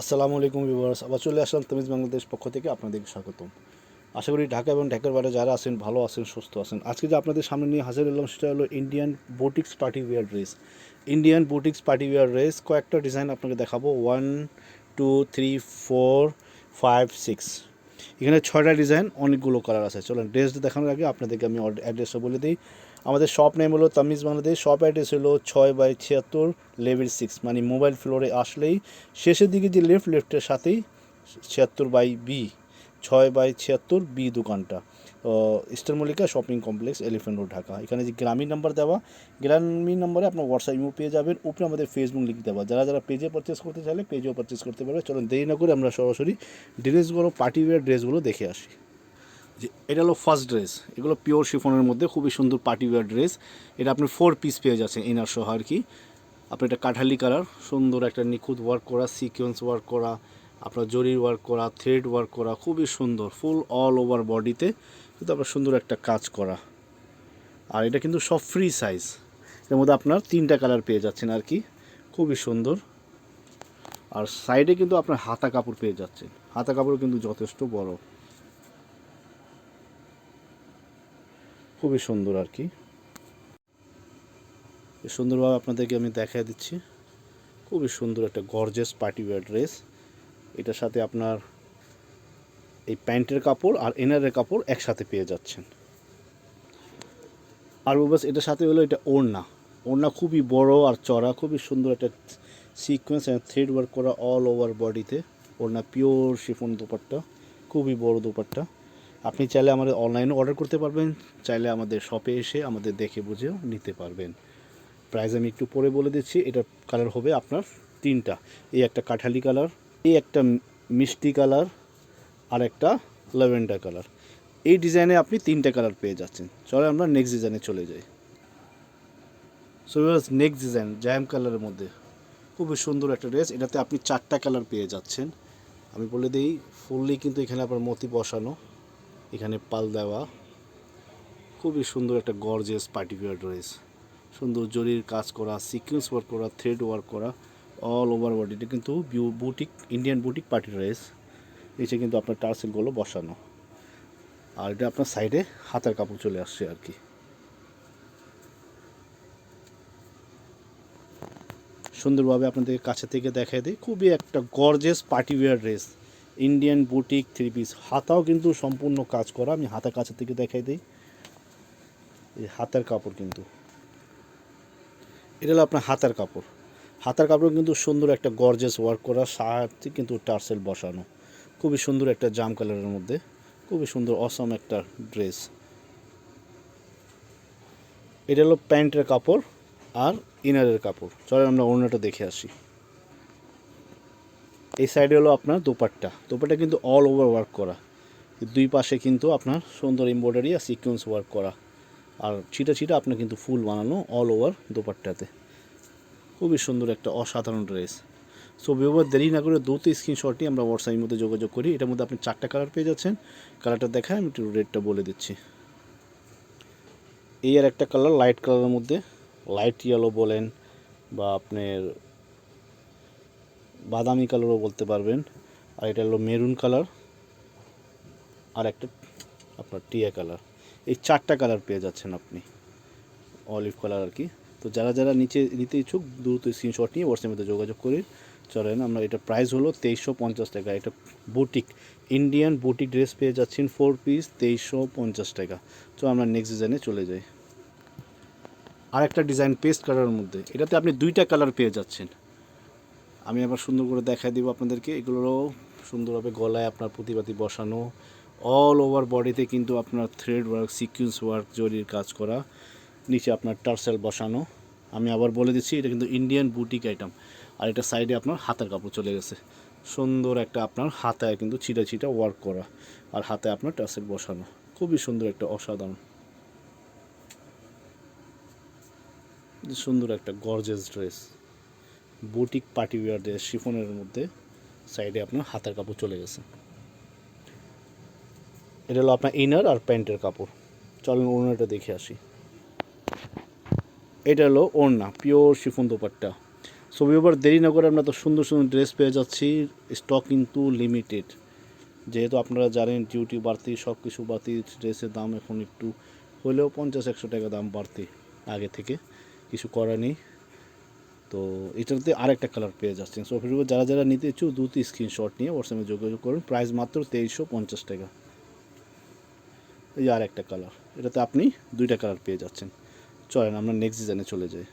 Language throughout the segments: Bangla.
আসসালামু আলাইকুম ভিউয়ার্স, আবার চলে আসলাম তামিজ বাংলাদেশ পক্ষ থেকে আপনাদের স্বাগতম। আশা করি ঢাকা এবং ঢাকার বাইরে যারা আছেন, ভালো আছেন, সুস্থ আছেন। আজকে যে আপনাদের সামনে নিয়ে হাজির হলাম সেটা হলো Indian boutiques party wear dress Indian boutiques party wear dress কয়েকটা ডিজাইন আপনাকে দেখাবো। One two three four five six এখানে ছয়টা ডিজাইন অনেকগুলো কালার আছে। চলুন ড্রেস দেখানোর আগে আপনাদেরকে আমি অ্যাড্রেসটা বলে দিই। আমাদের শপ নেম হলো তামিজ বাংলাদেশ। শপ অ্যাড্রেস হলো ছয় বাই ছিয়াত্তর লেভেল সিক্স মানে মোবাইল ফ্লোরে আসলেই শেষের দিকে যে লেফট লেফটের সাথেই ছিয়াত্তর বাই বি ছয় বাই ছিয়াত্তর বি দোকানটা। Eastern Mallika shopping complex elephant road, Dhaka. এখানে যে গ্রামীণ নাম্বার দেওয়া, গ্রামীণ নাম্বারে আপনার হোয়াটসঅ্যাপ ইমো পেয়ে যাবেন, উপরে আমাদের ফেসবুক লিঙ্ক দেওয়া। যারা যারা পেজে পারচেস করতে চাইলে পেজেও পারচেস করতে পারবে। চলুন দেরি না করে আমরা সরাসরি ড্রেসগুলো পার্টি ওয়্যার ড্রেসগুলো দেখে আসি। যে এটা হলো ফার্স্ট ড্রেস এগুলো পিওর শিফনের মধ্যে, খুবই সুন্দর পার্টি ওয়্যার ড্রেস এটা আপনি ফোর পিস পেয়ে যাচ্ছেন ইনার সহ আর কি। আপনার এটা কাঠালি কালার সুন্দর একটা নিখুঁত ওয়ার্ক করা সিকোয়েন্স ওয়ার্ক করা, আপনার জরির ওয়ার্ক করা থ্রেড ওয়ার্ক করা, খুবই সুন্দর ফুল অল ওভার বডিতে কিন্তু আপনার সুন্দর একটা কাজ করা। আর এটা কিন্তু সব ফ্রি সাইজ এর মধ্যে আপনার তিনটা কালার পেয়ে যাচ্ছেন আর কি। খুবই সুন্দর। আর সাইডে কিন্তু আপনার হাতা কাপড় পেয়ে যাচ্ছেন। হাতা কাপড় কিন্তু যথেষ্ট বড়। খুবই সুন্দর আর কি। সুন্দরভাবে আপনাদেরকে আমি দেখাই দিচ্ছি। খুবই সুন্দর একটা গর্জেস পার্টি ওয়্যার ড্রেস এটার সাথে আপনার প্যান্টের কাপড় আর এনারের কাপড় একসাথে পেয়ে যাচ্ছেন। আর বাস এটার সাথে হলো এটা ওড়না। ওড়না খুবই বড় আর চড়া, খুবই সুন্দর একটা সিকোয়েন্স থ্রেড ওয়ার্ক করা অল ওভার বডিতে ওড়না পিওর শিফন দোপাট্টা, খুবই বড় দোপাট্টা। আপনি চাইলে আমাদের অনলাইনে অর্ডার করতে পারবেন, চাইলে আমাদের শপে এসে আমাদের দেখে বুঝেও নিতে পারবেন। প্রাইস আমি একটু পরে বলে দিচ্ছি, এটার কালার হবে আপনার তিনটা। এই একটা কাঠালি কালার এই একটা মিষ্টি কালার আর একটা ল্যাভেন্ডার কালার। এই ডিজাইনে আপনি তিনটা কালার পেয়ে যাচ্ছেন। চলে আমরা নেক্সট ডিজাইনে চলে যাই। সো নেক্সট ডিজাইন জ্যাম কালারের মধ্যে। খুবই সুন্দর একটা ড্রেস এটাতে আপনি চারটা কালার পেয়ে যাচ্ছেন। আমি বলে দিই ফুললি কিন্তু এখানে আপনার মতি বসানো। এখানে পাল দেওয়া। খুবই সুন্দর একটা গর্জেস পার্টিকুলার ড্রেস সুন্দর জরির কাজ করা সিকোয়েন্স ওয়ার্ক করা থ্রেড ওয়ার্ক করা অল ওভার বডিটা কিন্তু boutique Indian boutique party dress নিচে কিন্তু আপনার টার্সেলগুলো বসানো। আর এটা আপনার সাইডে হাতের কাপড় চলে আসছে আর কি। সুন্দরভাবে আপনাদের কাছে থেকে দেখাই দিই। খুবই একটা gorgeous party wear dress Indian boutique three piece হাতাও কিন্তু সম্পূর্ণ কাজ করা, আমি হাতের কাছে থেকে দেখাই দিই। এই হাতের কাপড় কিন্তু। এটা হলো আপনার হাতের কাপড়। হাতের কাপড় কিন্তু সুন্দর একটা গর্জেস ওয়ার্ক করা, সাথে কিন্তু টার্সেল বসানো। খুবই সুন্দর একটা জাম কালারের মধ্যে, খুবই সুন্দর অসম একটা ড্রেস এটা হলো প্যান্টের কাপড় আর ইনারের কাপড়। চলেন আমরা অন্যটা দেখে আসি। এই সাইডে হলো আপনার দোপাট্টা। দোপাট্টা কিন্তু অল ওভার ওয়ার্ক করা। দুই পাশে কিন্তু আপনার সুন্দর এমব্রয়ডারি আর সিকোয়েন্স ওয়ার্ক করা। আর ছিটা ছিটা আপনার কিন্তু ফুল বানানো অল ওভার দোপাট্টাতে। খুবই সুন্দর একটা অসাধারণ ড্রেস সো ব্যবহার দেরি না করে দ্রুত স্ক্রিনশটটি আমরা হোয়াটসঅ্যাপের মধ্যে যোগাযোগ করি। এটার মধ্যে আপনি চারটা কালার পেয়ে যাচ্ছেন। কালারটা দেখায়, আমি একটু রেটটা বলে দিচ্ছি। এই আর একটা কালার লাইট কালারের মধ্যে। লাইট ইয়েলো বলেন বা আপনার বাদামি কালারও বলতে পারবেন। আর এটা হলো মেরুন কালার আর একটা আপনার টিয়া কালার এই চারটা কালার পেয়ে যাচ্ছেন আপনি। অলিভ কালার আর কি। তো যারা যারা নিচে, নিতে ইচ্ছুক, দ্রুত স্ক্রিনশট নিয়ে হোয়াটসঅ্যাপের মধ্যে যোগাযোগ করে চলেন আমরা এটা প্রাইস হলো তেইশশো পঞ্চাশ টাকা। এটা বুটিক ইন্ডিয়ান বুটিক ড্রেস পেয়ে যাচ্ছেন ফোর পিস তেইশশো পঞ্চাশ টাকা। তো আমরা নেক্সট ডিজাইনে চলে যাই। আর একটা ডিজাইন পেস্ট কালারের মধ্যে। এটাতে আপনি দুইটা কালার পেয়ে যাচ্ছেন। আমি আবার সুন্দর করে দেখাই দিব আপনাদেরকে। এগুলোরও সুন্দরভাবে গলায় আপনার প্রতিবাদী বসানো। অল ওভার বডিতে কিন্তু আপনার থ্রেড ওয়ার্ক সিকুয়েন্স ওয়ার্ক জরির কাজ করা। নিচে আপনার টার্সেল বসানো। আমি আবার বলে দিচ্ছি, এটা কিন্তু ইন্ডিয়ান বুটিক আইটেম আর এটা সাইডে আপনার হাতের কাপড় চলে গেছে। সুন্দর একটা আপনার হাতায় কিন্তু ছিটা ছিটা ওয়ার্ক করা আর হাতে আপনার টার্সেল বসানো। খুবই সুন্দর একটা অসাধারণ। সুন্দর একটা gorgeous dress boutique party wear dress শিফনের মধ্যে সাইডে আপনার হাতের কাপড় চলে গেছে। এটা হলো আপনার ইনার আর প্যান্টের কাপড়। চলেন ওড়নাটা দেখে আসি। এটা হলো ওড়না পিওর শিফন দোপাট্টা। সো এবার দেরি না করে আমরা তো সুন্দর সুন্দর ড্রেস পেয়ে যাচ্ছি স্টক কিন্তু লিমিটেড যেহেতু আপনারা জানেন ডিউটি বাড়তি সব কিছু বাড়তি ড্রেসের দাম এখন একটু হলেও পঞ্চাশ, একশো টাকা দাম বাড়তি আগে থেকে, কিছু করার নেই। তো এটাতে আরেকটা কালার পেয়ে যাচ্ছেন। সো ফিরবো যারা যারা নিতে ইচ্ছুক দুটি স্ক্রিনশট নিয়ে হোয়াটসঅ্যাপে যোগাযোগ করুন। প্রাইস মাত্র তেইশশো পঞ্চাশ টাকা। এই আর একটা কালার এটাতে আপনি দুইটা কালার পেয়ে যাচ্ছেন। চলেন আমরা নেক্সট ডিজাইনে চলে যাই।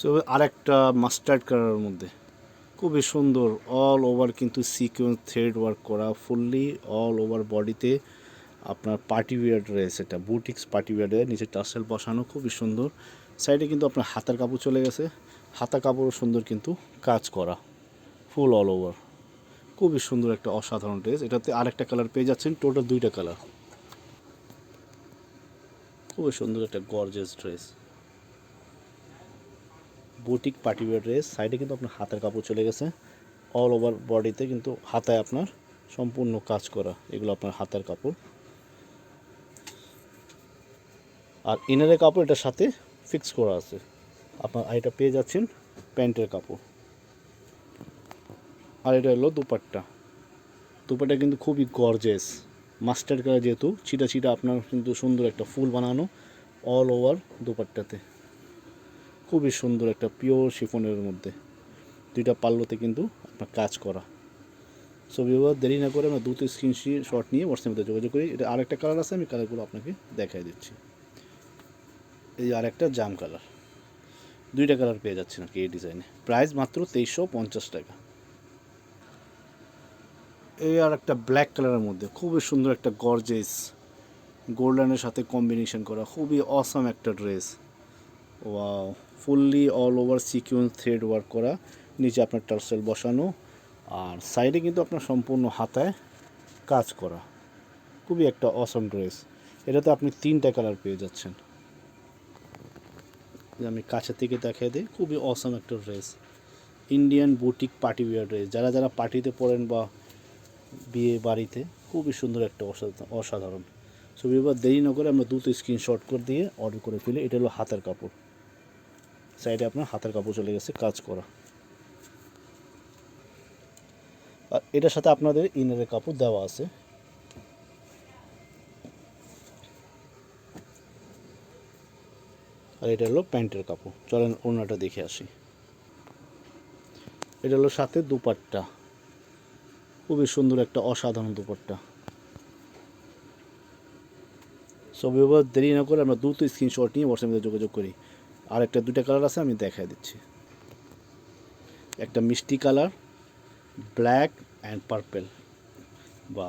সো আর একটা মাস্টার্ড কালারের মধ্যে। খুবই সুন্দর অল ওভার কিন্তু সিকোয়েন্স থ্রেড ওয়ার্ক করা ফুললি অল ওভার বডিতে আপনার পার্টি ওয়্যার ড্রেস এটা বুটিক্স পার্টি ওয়্যার ড্রেস নিচে টার্সেল বসানো, খুবই সুন্দর। সাইডে কিন্তু আপনার হাতার কাপড় চলে গেছে। হাতা কাপড়ও সুন্দর কিন্তু কাজ করা ফুল অল ওভার খুবই সুন্দর একটা অসাধারণ ড্রেস এটাতে আরেকটা কালার পেয়ে যাচ্ছেন টোটাল দুইটা কালার খুবই সুন্দর একটা gorgeous dress boutique party wear dress. সাইডে কিন্তু আপনার হাতের কাপড় চলে গেছে। অল ওভার বডিতে কিন্তু হাতায় আপনার সম্পূর্ণ কাজ করা এগুলো আপনার হাতের কাপড়। আর ইনারের কাপড় এটার সাথে ফিক্স করা আছে। আপনার এটা পেয়ে যাচ্ছেন প্যান্টের কাপড়। আর এটা হলো দুপাট্টা। দুপাট্টা কিন্তু খুবই গর্জেস মাস্টার্ড কালার যেহেতু, ছিটা ছিটা আপনার কিন্তু সুন্দর একটা ফুল বানানো অল ওভার দুপাট্টাতে। খুবই সুন্দর একটা পিওর শিফনের মধ্যে। দুইটা পাল্লোতে কিন্তু আপনার কাজ করা। সো বিবাহ, দেরি না করে আমরা দুটো স্ক্রিন শট নিয়ে মধ্যে যোগাযোগ করি। এটা আরেকটা কালার আছে, আমি কালারগুলো আপনাকে দেখাই দিচ্ছি। এই আরেকটা জাম কালার দুইটা কালার পেয়ে যাচ্ছেন আর কি এই ডিজাইনে প্রাইস মাত্র তেইশশো পঞ্চাশ টাকা। এই আর একটা ব্ল্যাক কালারের মধ্যে খুবই সুন্দর একটা গর্জেস গোল্ডেনের সাথে কম্বিনেশন করা। খুবই অসাম একটা dress wow fully all over sequence thread work করা, নিচে আপনার টার্সেল বসানো, আর সাইডে কিন্তু আপনার সম্পূর্ণ হাতায় কাজ করা। খুবই একটা অসম ড্রেস এটাতে আপনি তিনটা কালার পেয়ে যাচ্ছেন। আমি কাছে থেকে দেখাই দিই, খুবই অসম একটা dress Indian boutique party wear dress যারা যারা পার্টিতে পড়েন বা বিয়ে বাড়িতে, খুবই সুন্দর একটা অসাধারণ। সো এবার দেরি না করে আমরা দুটো স্ক্রিনশট করে দিয়ে অর্ডার করে ফেলি। এটা হলো হাতের কাপড়। সাইডে আপনার হাতের কাপড় চলে গেছে, কাজ করা। আর এটার সাথে আপনাদের ইনারের কাপড় দেওয়া আছে। আর এটা হলো প্যান্টের কাপড়। চলেন ওনাটা দেখে আসি। এটা হলো সাথে দুপাট্টা। খুবই সুন্দর একটা অসাধারণ দুপাট্টা। সব এবার দেরি না করে আমরা দ্রুত স্ক্রিনশট নিয়ে হোয়াটসঅ্যাপে যোগাযোগ করি। আর একটা দুটা কালার আছে, আমি দেখাই দিচ্ছি। একটা মিষ্টি কালার, ব্ল্যাক অ্যান্ড পার্পেল বা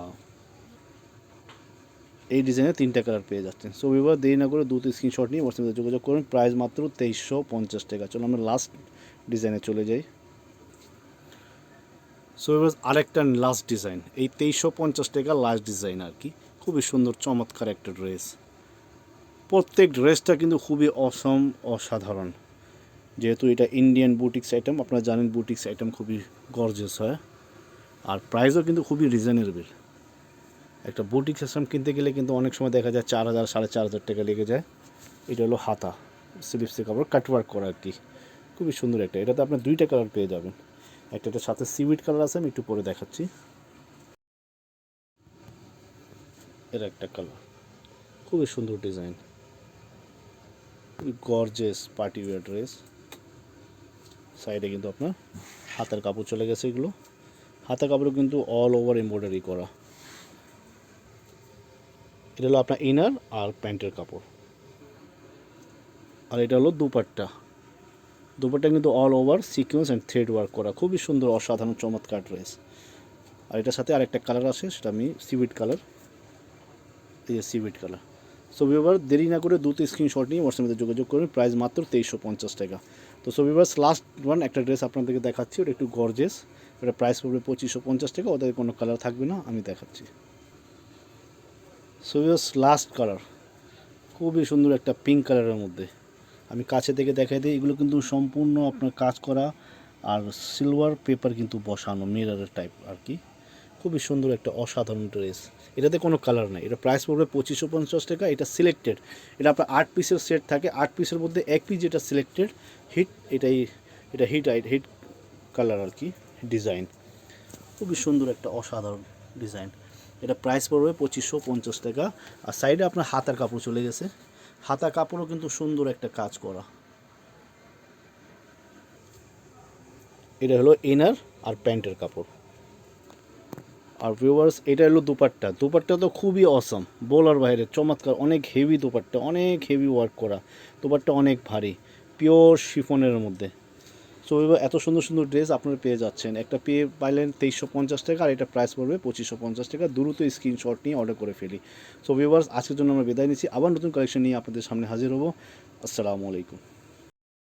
এই ডিজাইনে তিনটা কালার পেয়ে যাচ্ছেন। সো এবার দেরি না করে দুটো স্ক্রিনশট নিয়ে হোয়াটসঅ্যাপে যোগাযোগ করুন। প্রাইস মাত্র তেইশশো পঞ্চাশ টাকা। চলো আমরা লাস্ট ডিজাইনে চলে যাই। সো এবার আরেকটা লাস্ট ডিজাইন এই তেইশশো পঞ্চাশ টাকা লাস্ট ডিজাইন আর কি। খুবই সুন্দর, চমৎকার একটা ড্রেস প্রত্যেক ড্রেসটা কিন্তু খুবই অসম অসাধারণ। যেহেতু এটা ইন্ডিয়ান বুটিক্স আইটেম আপনারা জানেন বুটিক্স আইটেম খুবই গর্জেস হয়। আর প্রাইসও কিন্তু খুবই রিজনেবল একটা বুটিক সিস্টেম কিনতে গেলে কিন্তু অনেক সময় দেখা যায় চার হাজার, সাড়ে চার হাজার টাকা লেগে যায়। এটা হলো হাতা স্লিপসের কাপড় কাটওয়ার্ক করা আর কি খুবই সুন্দর একটা। এটাতে আপনার দুইটা কালার পেয়ে যাবেন। একটাতে সাথে সিউইড কালার আছে, আমি একটু পরে দেখাচ্ছি। এর একটা কালার খুবই সুন্দর design gorgeous party wear dress সাইডে কিন্তু আপনার হাতের কাপড় চলে গেছে এগুলো। হাতের কাপড় কিন্তু অল ওভার এমব্রয়ডারি করা। এটা হলো আপনার ইনার আর প্যান্টের কাপড়। আর এটা হলো দুপাট্টা। দুপাট্টা কিন্তু all over sequence and thread work করা। খুবই সুন্দর, অসাধারণ, চমৎকার ড্রেস আর এটার সাথে আরেকটা কালার আছে, সেটা আমি সিভিড কালার এই যে সিভিড কালার সো এবার দেরি না করে দুটো স্ক্রিনশট নিয়ে হোয়াটসঅ্যাপে যোগাযোগ করুন প্রাইস মাত্র তেইশশো পঞ্চাশ টাকা। তো সো এবার লাস্ট ওয়ান একটা ড্রেস আপনাদেরকে দেখাচ্ছি। ওটা একটু গর্জেস ওটা প্রাইস পড়বে পঁচিশশো পঞ্চাশ টাকা। ওদের কোনো কালার থাকবে না। আমি দেখাচ্ছি। সো লাস্ট কালার খুবই সুন্দর একটা পিঙ্ক কালারের মধ্যে। আমি কাছে থেকে দেখাই দিই। এগুলো কিন্তু সম্পূর্ণ আপনার কাজ করা আর সিলভার পেপার কিন্তু বসানো মিরারের টাইপ আর কি। খুবই সুন্দর একটা অসাধারণ ড্রেস। এটাতে কোনো কালার নেই। এটা প্রাইস পড়বে পঁচিশশো পঞ্চাশ টাকা। এটা সিলেক্টেড এটা আপনার আট পিসের সেট থাকে। আট পিসের মধ্যে এক পিস যেটা সিলেক্টেড হিট এটাই, এটা হিট হিট কালার আর কি ডিজাইন খুবই সুন্দর একটা অসাধারণ ডিজাইন এটা প্রাইস পড়বে পঁচিশশো পঞ্চাশ টাকা। আর সাইডে আপনার হাতার কাপড় চলে গেছে। হাতা কাপড়ও কিন্তু সুন্দর একটা কাজ করা। এটা হলো ইনার আর প্যান্টের কাপড়। আর ভিউয়ার্স এটা হলো দুপাট্টা। দুপাট্টা তো খুবই অসম বোলার বাইরে চমৎকার। অনেক হেভি দুপাট্টা, অনেক হেভি ওয়ার্ক করা। দুপাট্টা অনেক ভারী পিওর শিফনের মধ্যে। সো এবার এত সুন্দর সুন্দর ড্রেস আপনারা পেয়ে যাচ্ছেন। একটা পেয়ে পাইলেন তেইশশো পঞ্চাশ টাকা, আর এটা প্রাইস পড়বে পঁচিশশো পঞ্চাশ টাকা। দ্রুত স্ক্রিনশট নিয়ে অর্ডার করে ফেলি। সো ভিউয়ার্স আজকের জন্য আমরা বিদায় নিচ্ছি। আবার নতুন কালেকশন নিয়ে আপনাদের সামনে হাজির হব। আসসালামু আলাইকুম।